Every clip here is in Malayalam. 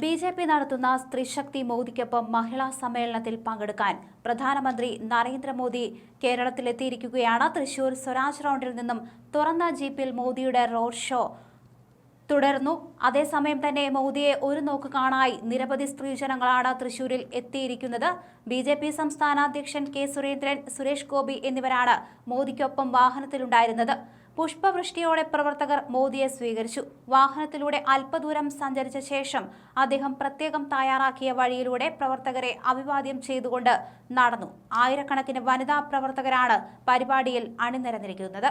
ബി ജെ പി നടത്തുന്ന സ്ത്രീശക്തി മോദിക്കൊപ്പം മഹിളാ സമ്മേളനത്തിൽ പങ്കെടുക്കാൻ പ്രധാനമന്ത്രി നരേന്ദ്രമോദി കേരളത്തിലെത്തിയിരിക്കുകയാണ്. തൃശൂർ സ്വരാജ് റൗണ്ടിൽ നിന്നും തുറന്ന ജീപ്പിൽ മോദിയുടെ റോഡ് ഷോ തുടർന്നു. അതേസമയം തന്നെ മോദിയെ ഒരു നോക്ക് കാണായി നിരവധി സ്ത്രീജനങ്ങളാണ് തൃശൂരിൽ എത്തിയിരിക്കുന്നത്. ബി ജെ പി സംസ്ഥാന അധ്യക്ഷൻ കെ സുരേന്ദ്രൻ സുരേഷ് ഗോപി എന്നിവരാണ് മോദിക്കൊപ്പം വാഹനത്തിലുണ്ടായിരുന്നത്. പുഷ്പവൃഷ്ടിയോടെ പ്രവർത്തകർ മോദിയെ സ്വീകരിച്ചു. വാഹനത്തിലൂടെ അല്പദൂരം സഞ്ചരിച്ച ശേഷം അദ്ദേഹം പ്രത്യേകം തയ്യാറാക്കിയ വഴിയിലൂടെ പ്രവർത്തകരെ അഭിവാദ്യം ചെയ്തുകൊണ്ട് നടന്നു. ആയിരക്കണക്കിന് വനിതാ പ്രവർത്തകരാണ് പരിപാടിയിൽ അണിനിരന്നിരിക്കുന്നത്.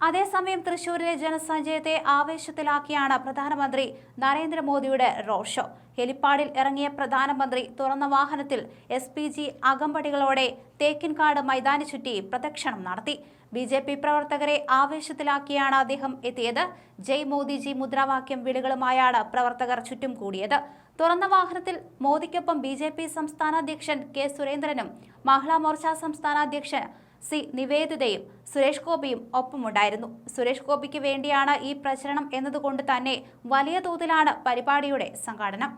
അതേസമയം തൃശൂരിലെ ജനസഞ്ചയത്തെ ആവേശത്തിലാക്കിയാണ് പ്രധാനമന്ത്രി നരേന്ദ്രമോദിയുടെ റോഡ് ഷോ ഹെലിപ്പാഡിൽ ഇറങ്ങിയ പ്രധാനമന്ത്രി തുറന്ന വാഹനത്തിൽ എസ് പി ജി അകമ്പടികളോടെ തേക്കിൻകാട് മൈതാനി ചുറ്റി പ്രദക്ഷിണം നടത്തി. ബി ജെ പി പ്രവർത്തകരെ ആവേശത്തിലാക്കിയാണ് അദ്ദേഹം എത്തിയത്. ജയ് മോദിജി മുദ്രാവാക്യം വിളികളുമായാണ് പ്രവർത്തകർ ചുറ്റും കൂടിയത്. തുറന്ന വാഹനത്തിൽ മോദിക്കൊപ്പം ബി ജെ പി സംസ്ഥാന അധ്യക്ഷൻ കെ സുരേന്ദ്രനും മഹിളാ മോർച്ച സംസ്ഥാന അധ്യക്ഷൻ സി നിവേദിതയും സുരേഷ് ഗോപിയും ഒപ്പമുണ്ടായിരുന്നു. സുരേഷ് ഗോപിക്ക് വേണ്ടിയാണ് ഈ പ്രചരണം എന്നതുകൊണ്ട് തന്നെ വലിയ തോതിലാണ് പരിപാടിയുടെ സംഘാടനം.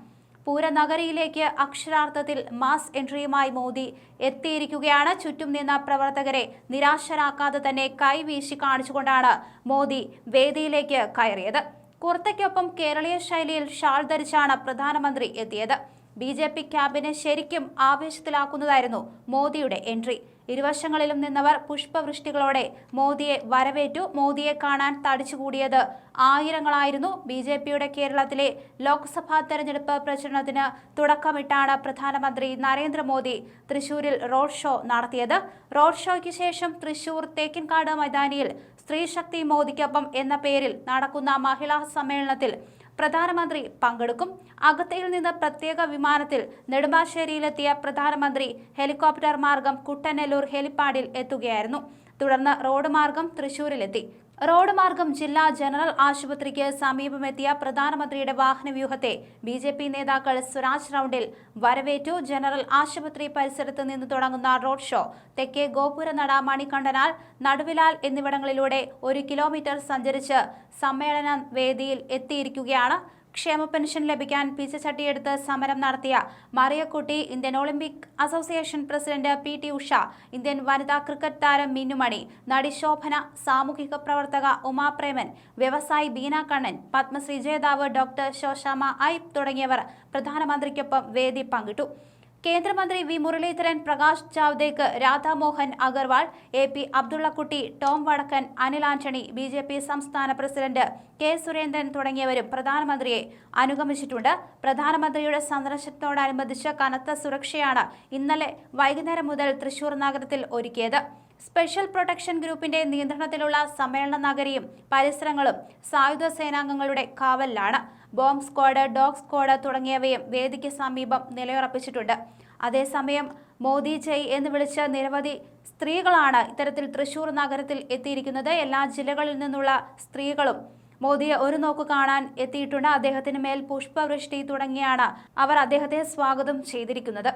പൂരനഗരിയിലേക്ക് അക്ഷരാർത്ഥത്തിൽ മാസ് എൻട്രിയുമായി മോദി എത്തിയിരിക്കുകയാണ്. ചുറ്റും നിന്ന പ്രവർത്തകരെ നിരാശരാക്കാതെ തന്നെ കൈവീശി കാണിച്ചുകൊണ്ടാണ് മോദി വേദിയിലേക്ക് കയറിയത്. കുർത്തയ്ക്കൊപ്പം കേരളീയ ശൈലിയിൽ ഷാൾ ധരിച്ചാണ് പ്രധാനമന്ത്രി എത്തിയത്. ബി ജെ പി ക്യാമ്പിനെ ശരിക്കും ആവേശത്തിലാക്കുന്നതായിരുന്നു മോദിയുടെ എൻട്രി. ഇരുവശങ്ങളിലും നിന്നവർ പുഷ്പവൃഷ്ടികളോടെ മോദിയെ വരവേറ്റു മോദിയെ കാണാൻ തടിച്ചുകൂടിയത് ആയിരങ്ങളായിരുന്നു ബി ജെ പിയുടെ കേരളത്തിലെ ലോക്സഭാ തെരഞ്ഞെടുപ്പ് പ്രചരണത്തിന് തുടക്കമിട്ടാണ് പ്രധാനമന്ത്രി നരേന്ദ്രമോദി തൃശൂരിൽ റോഡ് ഷോ നടത്തിയത്. റോഡ് ഷോയ്ക്ക് ശേഷം തൃശൂർ തേക്കിൻകാട് മൈതാനിയിൽ സ്ത്രീശക്തി മോദിക്കൊപ്പം എന്ന പേരിൽ നടക്കുന്ന മഹിളാ സമ്മേളനത്തിൽ പ്രധാനമന്ത്രി പങ്കെടുക്കും. അഗത്തയിൽ നിന്ന് പ്രത്യേക വിമാനത്തിൽ നെടുമ്പാശ്ശേരിയിലെത്തിയ പ്രധാനമന്ത്രി ഹെലികോപ്റ്റർ മാർഗം കുട്ടനെല്ലൂർ ഹെലിപ്പാഡിൽ എത്തുകയായിരുന്നു. തുടർന്ന് റോഡ് മാർഗം തൃശൂരിലെത്തി. റോഡ് മാർഗം ജില്ലാ ജനറൽ ആശുപത്രിക്ക് സമീപമെത്തിയ പ്രധാനമന്ത്രിയുടെ വാഹനവ്യൂഹത്തെ ബി ജെ പി നേതാക്കൾ സ്വരാജ് റൗണ്ടിൽ വരവേറ്റു. ജനറൽ ആശുപത്രി പരിസരത്ത് നിന്ന് തുടങ്ങുന്ന റോഡ് ഷോ തെക്കേ ഗോപുരനട മണികണ്ഠനാൽ നടുവിലാൽ എന്നിവിടങ്ങളിലൂടെ ഒരു കിലോമീറ്റർ സഞ്ചരിച്ച് സമ്മേളന വേദിയിൽ എത്തിയിരിക്കുകയാണ്. ക്ഷേമ പെൻഷൻ ലഭിക്കാൻ പിച്ചച്ചട്ടിയെടുത്ത് സമരം നടത്തിയ Mariyakutty Indian Olympic Association president P T Usha Indian വനിതാ ക്രിക്കറ്റ് താരം മിന്നുമണി നടി ശോഭന സാമൂഹിക പ്രവർത്തക ഉമാപ്രേമൻ വ്യവസായി ബീന കണ്ണൻ പത്മശ്രീ ജേതാവ് ഡോക്ടർ ശോശാമ ഐ തുടങ്ങിയവർ പ്രധാനമന്ത്രിക്കൊപ്പം വേദി പങ്കിട്ടു. കേന്ദ്രമന്ത്രി V Muraleedharan Prakash Javadekar Radha Mohan Agarwal A P Abdullakutty Tom Vadakkan Anil Antony B J P സംസ്ഥാന പ്രസിഡന്റ് കെ സുരേന്ദ്രൻ തുടങ്ങിയവരും പ്രധാനമന്ത്രിയെ അനുഗമിച്ചിട്ടുണ്ട്. പ്രധാനമന്ത്രിയുടെ സന്ദർശനത്തോടനുബന്ധിച്ച് കനത്ത സുരക്ഷയാണ് ഇന്നലെ വൈകുന്നേരം മുതൽ തൃശൂർ നഗരത്തിൽ ഒരുക്കിയത്. സ്പെഷ്യൽ പ്രൊട്ടക്ഷൻ ഗ്രൂപ്പിന്റെ നിയന്ത്രണത്തിലുള്ള സമ്മേളന നഗരിയും പരിസരങ്ങളും സായുധ സേനാംഗങ്ങളുടെ കാവലിലാണ്. ബോംബ് സ്ക്വാഡ് ഡോഗ് സ്ക്വാഡ് തുടങ്ങിയവയും വേദിക്ക് സമീപം നിലയുറപ്പിച്ചിട്ടുണ്ട്. അതേസമയം മോദി ജയ് എന്ന് വിളിച്ച നിരവധി സ്ത്രീകളാണ് ഇത്തരത്തിൽ തൃശൂർ നഗരത്തിൽ എത്തിയിരിക്കുന്നത്. എല്ലാ ജില്ലകളിൽ നിന്നുള്ള സ്ത്രീകളും മോദിയെ ഒരു നോക്ക് കാണാൻ എത്തിയിട്ടുണ്ട്. അദ്ദേഹത്തിന് മേൽ പുഷ്പവൃഷ്ടി തുടങ്ങിയാണ് അവർ അദ്ദേഹത്തെ സ്വാഗതം ചെയ്തിരിക്കുന്നത്.